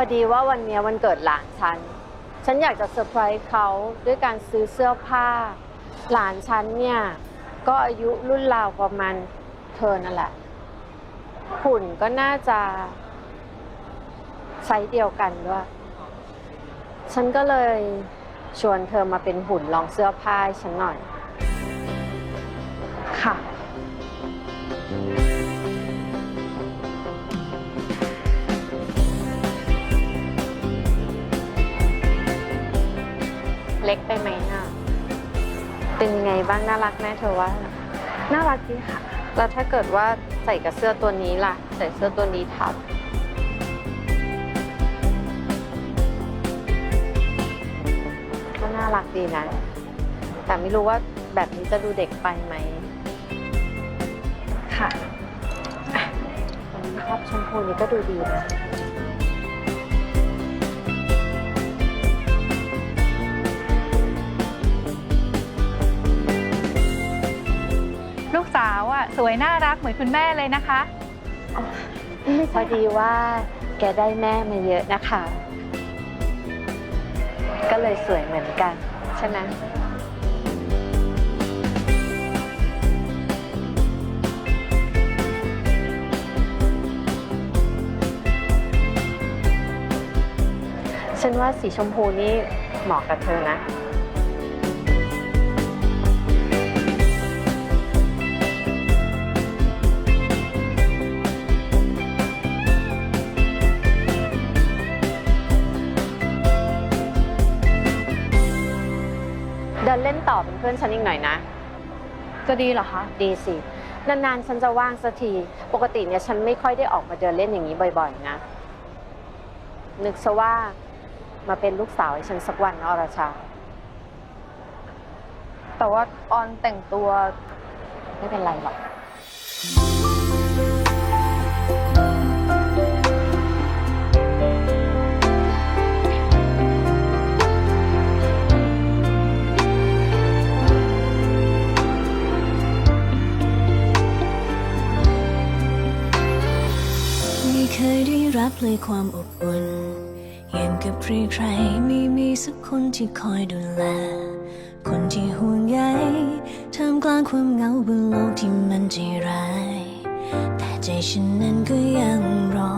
อดีว่าวันนี้วันเกิดหลานฉัน ฉันอยากจะเซอร์ไพรส์เขาด้วยการซื้อเสื้อผ้า หลานฉันเนี่ยก็อายุรุ่นราวประมาณเธอนั่นแหละหุ่นก็น่าจะไซส์เดียวกันด้วย ฉันก็เลยชวนเธอมาเป็นหุ่นลองเสื้อผ้าให้ฉันหน่อย ค่ะ เล็กไปไหมน่ะ เป็นยังไงบ้างน่ารักแม่เธอว่า น่ารักดีค่ะ แล้วถ้าเกิดว่าใส่กับเสื้อตัวนี้ล่ะ ใส่เสื้อตัวนี้ทับ ก็น่ารักดีนะ แต่ไม่รู้ว่าแบบนี้จะดูเด็กไปไหม ค่ะวันนี้ทับชมพูนี้ก็ดูดีนะ สวยน่ารักเหมือนคุณแม่เลยนะคะ พอดีว่าแกได้แม่มาเยอะนะคะ ก็เลยสวยเหมือนกัน ใช่ไหมฉันว่าสีชมพูนี่เหมาะกับเธอนะ เดินเล่นต่อเป็นเพื่อนฉันอีกหน่อยนะ จะดีเหรอคะ ดีสิ นานๆ ฉันจะว่างสักที ปกติเนี่ยฉันไม่ค่อยได้ออกมาเดินเล่นอย่างนี้บ่อยๆนะ นึกซะว่ามาเป็นลูกสาวให้ฉันสักวันนะอรชา แต่ว่าออนแต่งตัวไม่เป็นไรหรอก รับเลยความอบอุ่นอย่างกับใครๆไม่มีสักคนที่คอยดูแล คนที่ห่วงใยท่ามกลางความเหงาบนโลกที่มันใจร้าย แต่ใจฉันนั้นก็ยังรอ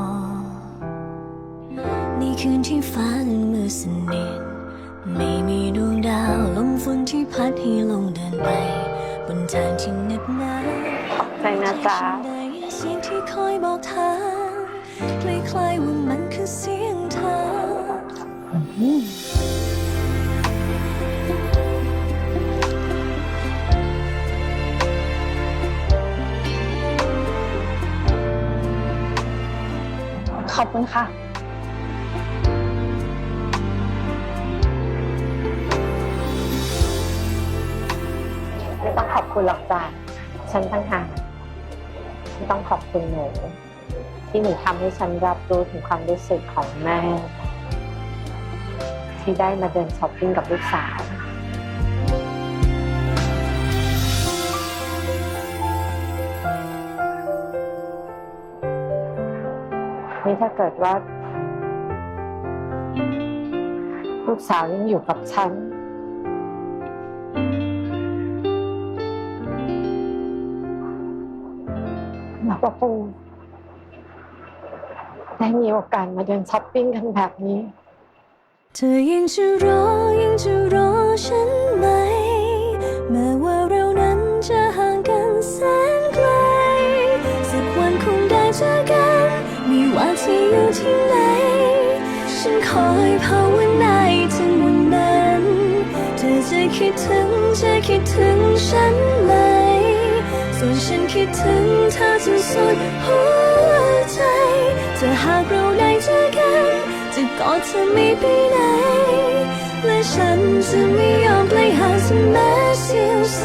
ในคืนที่ฟ้านั้นมืดสนิทไม่มีดวงดาวลมฝนที่พัดให้ลงเดินไป บนทางที่เหน็บหนาวใจนะจ๊ะฉันได้ยินเสียงที่คอยบอกทาง คล้ายๆว่ามันคือเสียงเธอ ขอบคุณค่ะ ไม่ต้องขอบคุณหรอกจ้ะฉันตั้งหากที่ต้องขอบคุณหนู ที่หนูทำให้ฉันรับรู้ถึงความรู้สึกของแม่ ที่ได้มาเดินช้อปปิ้งกับลูกสาวนี่ถ้าเกิดว่า ลูกสาวยังอยู่กับฉันแล้วก็คง ได้มีโอกาสมาเดินช้อปปิ้งกันแบบนี้ เธอยังจะรอยังจะรอฉันไหมแม้ว่าเรานั้นจะห่างกันแสนไกล สักวันคงได้เจอกันไม่ว่าที่อยู่ที่ไหน ฉันคอยภาวนาถึงวันนั้น เธอจะคิดถึงจะคิดถึงฉันไหม ส่วนฉันคิดถึงเธอจนสุดหัวใจ จะหากเราได้เจอกัน จะกอดจะไม่ไปไหน และฉันจะไม่ยอมปล่อยห่างเสมอเสียวส